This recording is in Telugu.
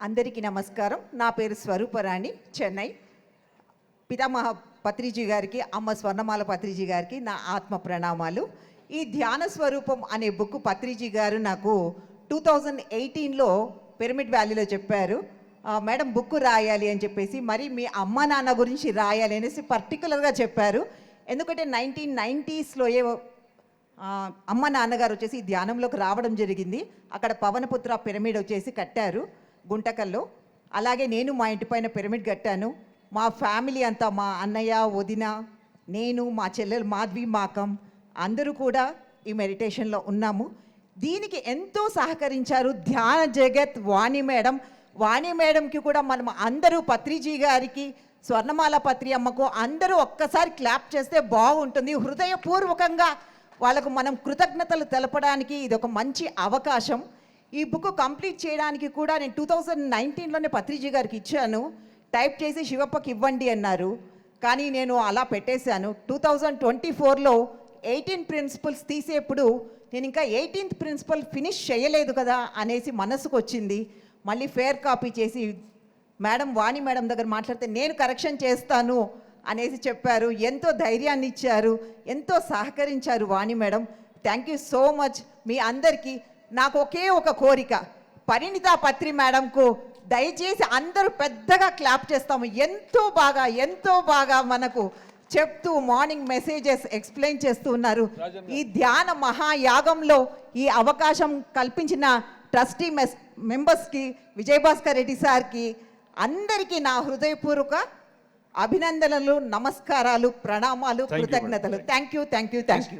అందరికీ నమస్కారం. నా పేరు స్వరూపరాణి చెన్నై. పితామహ పత్రిజీ గారికి అమ్మ స్వర్ణమాల పత్రిజీ గారికి నా ఆత్మ ప్రణామాలు. ఈ ధ్యాన స్వరూపం అనే బుక్ పత్రిజీ గారు నాకు టూ థౌజండ్ ఎయిటీన్లో పిరమిడ్ వ్యాలీలో చెప్పారు. మేడం బుక్ రాయాలి అని చెప్పేసి మరి మీ అమ్మ నాన్న గురించి రాయాలి అనేసి పర్టికులర్గా చెప్పారు. ఎందుకంటే నైన్టీన్ నైంటీస్లో ఏ అమ్మ నాన్నగారు వచ్చేసి ధ్యానంలోకి రావడం జరిగింది. అక్కడ పవనపుత్ర పిరమిడ్ వచ్చేసి కట్టారు. గుంటకల్లో. అలాగే నేను మా ఇంటి పైన పిరమిడ్ కట్టాను. మా ఫ్యామిలీ అంతా మా అన్నయ్య వదిన నేను మా చెల్లెలు మాధవి మాకం అందరూ కూడా ఈ మెడిటేషన్లో ఉన్నాము. దీనికి ఎంతో సహకరించారు ధ్యాన జగత్ వాణి మేడం. వాణి మేడంకి కూడా మనం అందరూ పత్రిజీ గారికి స్వర్ణమాల పత్రి అమ్మకు అందరూ ఒక్కసారి క్లాప్ చేస్తే బాగుంటుంది. హృదయపూర్వకంగా వాళ్ళకు మనం కృతజ్ఞతలు తెలపడానికి ఇది ఒక మంచి అవకాశం. ఈ బుక్ కంప్లీట్ చేయడానికి కూడా నేను టూ థౌజండ్ నైన్టీన్లోనే పత్రిజీ గారికి ఇచ్చాను. టైప్ చేసి శివప్పకి ఇవ్వండి అన్నారు. కానీ నేను అలా పెట్టేశాను. టూ థౌజండ్ ట్వంటీ ఫోర్లో ఎయిటీన్ ప్రిన్సిపల్స్ తీసేప్పుడు నేను ఇంకా ఎయిటీన్త్ ప్రిన్సిపల్ ఫినిష్ చేయలేదు కదా అనేసి మనసుకు వచ్చింది. మళ్ళీ ఫేర్ కాపీ చేసి మేడం వాణి మేడం దగ్గర మాట్లాడితే నేను కరెక్షన్ చేస్తాను అనేసి చెప్పారు. ఎంతో ధైర్యాన్ని ఇచ్చారు. ఎంతో సహకరించారు Vani madam. Thank you so much మీ అందరికీ నాకు ఒకే ఒక కోరిక. పరిణిత పత్రి మేడంకు దయచేసి అందరూ పెద్దగా క్లాప్ చేస్తాము. ఎంతో బాగా ఎంతో బాగా మనకు చెప్తూ మార్నింగ్ మెసేజెస్ ఎక్స్ప్లెయిన్ చేస్తూ ఉన్నారు. ఈ ధ్యాన మహాయాగంలో ఈ అవకాశం కల్పించిన ట్రస్టీ మెస్ మెంబర్స్కి విజయభాస్కర్ రెడ్డి సార్కి అందరికీ నా హృదయపూర్వక అభినందనలు నమస్కారాలు ప్రణామాలు. కృతజ్ఞతలు. Thank you thank you thank you